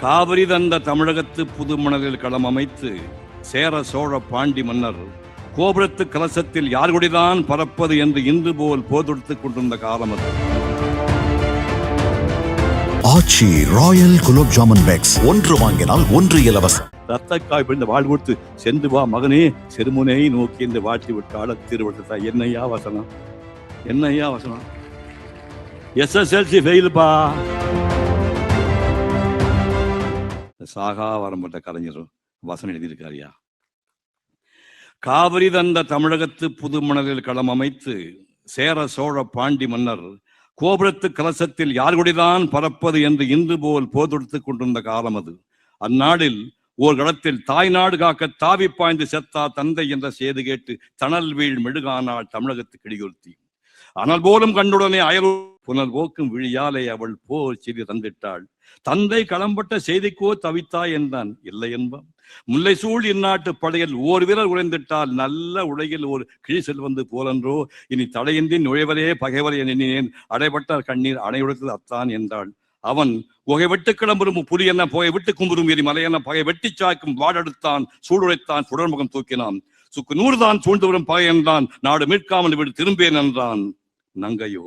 காவிரி தந்த தமிழகத்து புதுமணலில் களம் அமைத்து சேர சோழ பாண்டி மன்னர் கோபுரத்து கலசத்தில் யார் குடிதான் பறப்பது என்று இன்று போல் போதொடுத்துக் கொண்டிருந்த காலம் அது. Aachi royal gulab jamun packs. ஒன்று வாங்கினால் ஒன்று இலவசம். ரத்தக்காய் பிடிந்த வாழ் கொடுத்து சென்று வா மகனே செருமுனை நோக்கி என்று வாழ்த்தி விட்டாள். திருவள்ளத்தா என்னையா வசனம்? என்னையா வசனம்? எஸ்எஸ்எல்சி ஃபெயிலுப்பா சாகா வரம்பட்ட கலைஞர் வசனம் எழுதியிருக்காரியா காவிரி தந்த தமிழகத்து புதுமணலில் களம் அமைத்து சேர சோழ பாண்டி மன்னர் கோபுரத்து கலசத்தில் யார் கொடிதான் பறப்பது என்று இன்று போல் போதொடுத்துக் கொண்டிருந்த காலம் அது. அந்நாளில் ஓர் களத்தில் தாய் நாடு காக்க தாவி பாய்ந்து செத்தா தந்தை என்ற செய்து கேட்டு தணல் வீழ் மெழுகானால் தமிழகத்து கிளியொருத்தி அனல் போலும் கண்டுடனே அயலூர் புனல் ஓக்கும் விழியாலே அவள் போர் செய்தி தந்திட்டாள். தந்தை களம்பட்ட செய்திக்கோ தவித்தாய் என்றான். இல்லை என்பான். முல்லை சூழ் இந்நாட்டு படையில் ஓர் வீரர் உழைந்திட்டால் நல்ல உலகில் ஒரு கிழி செல்வந்து போலன்றோ. இனி தடையின்றி நுழைவரே பகைவர் எண்ணினேன். அடைபட்ட கண்ணீர் அணையுடைத்தது அத்தான் என்றாள். அவன் புகை விட்டு கிளம்புறும் புலி என்ன புகை விட்டு கும்புறும் எரி மலையென பகை வெட்டி சாய்க்கும் வாடெடுத்தான். சூடுரைத்தான் சுடர்முகம் தூக்கினான். சுக்கு நூறுதான் சூழ்ந்து வரும் பகை என்றான். நாடு மீட்காமல் விடு திரும்பேன் என்றான். நங்கையோ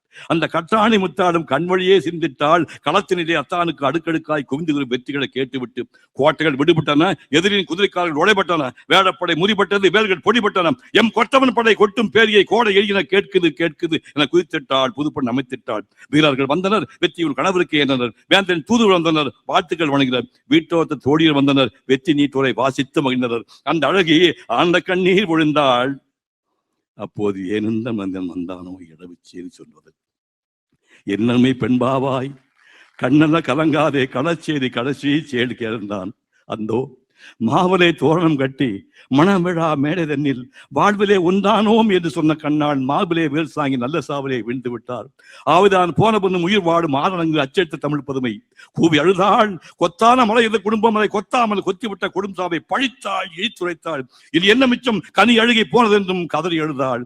அந்த கற்றாணி முத்தாடும் கண்வழியே சிந்தித்தால் களத்தினிலே அத்தானுக்கு அடுக்கடுக்காய் குவிந்து வெற்றிகளை கேட்டுவிட்டு கோட்டைகள் விடுபட்டன. எதிரின் குதிரைக்காரர்கள் உடைபட்டன வேடப்படை முறிபட்டது வேல்கள் பொடிபட்டன. எம் கொட்டவன் படை கொட்டும் பேரியை கோடை எழுதின கேட்குது கேட்குது என குதித்திட்டாள் புதுப்பண் அமைத்திட்டாள். வீரர்கள் வந்தனர் வெற்றியூர் கணவருக்கு ஏறினர் வேந்தன் தூது வந்தனர் வாழ்த்துக்கள் வணங்கினர். வீட்டோத்த தோழியர் வந்தனர் வெற்றி நீட்டோரை வாசித்து மகிழ்ந்தனர். அந்த அழகி ஆண்ட கண்ணீர் விழுந்தாள். அப்போது ஏனெந்த மந்தன் வந்தானோ இடவுச்சேரி சொல்வது என்னமே பெண்பாவாய் கண்ணெல்லாம் கலங்காதே களச்சேரி கடைசி சேடு கேழ்ந்தான் அந்தோ மாவலே தோரணம் கட்டி மணவிழா மேடை தன்னில் வாழ்விலே உண்டானோம் என்று சொன்ன கண்ணால் மாவிலே வேல் சாங்கி நல்ல சாவலே விழுந்து விட்டார் ஆவிதான் போன பொண்ணும் உயிர் வாடும் ஆரணங்கு அச்செடுத்த தமிழ் பதுமை. கூவி அழுதாள் கொத்தான மலை இருந்த குடும்பம் அதை கொத்தாமல் கொத்திவிட்ட குடும்சாவை பழித்தாள் இழித்துரைத்தாள். இது என்ன மிச்சம்? கனி அழுகி போனதென்றும் கதறி எழுதாள்.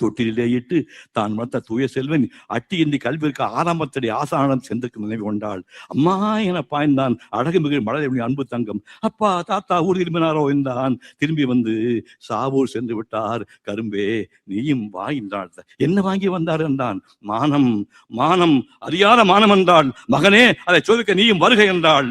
தொட்டிலே இட்டு தான் வளர்த்த தூய செல்வன் அட்டியின்றி கல்விற்கு ஆரம்பத்தடி ஆசானம் சென்றுக்கு நினைவு கொண்டாள். அம்மா என பாய்ந்தான் அழகு மிகு மழை அன்பு தங்கம். அப்பா தாத்தா ஊர் திரும்பினாரோ என்றான். திரும்பி வந்து சாவூர் சென்று விட்டார். கரும்பே நீயும் வா என்றாள் என்ன வாங்கி வந்தார் என்றான். மானம் மானம் அறியாத மானம் என்றாள். மகனே அதை சோதிக்க நீயும் வருகை என்றாள்.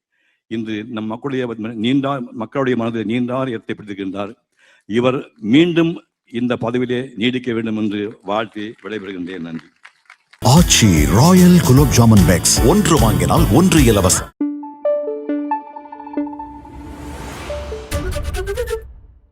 இன்று நம் மக்களுடைய நீண்டார் மக்களுடைய மனதில் நீண்டார் பிடித்திருக்கின்றார் இவர் மீண்டும் இந்த பதவியிலே நீடிக்க வேண்டும் என்று வாழ்த்தி விடைபெறுகின்றேன். நன்றி. ஆச்சி ராயல் குலோப் ஜாமுன் பேக்ஸ் ஒன்று வாங்கினால் ஒன்று இலவசம்.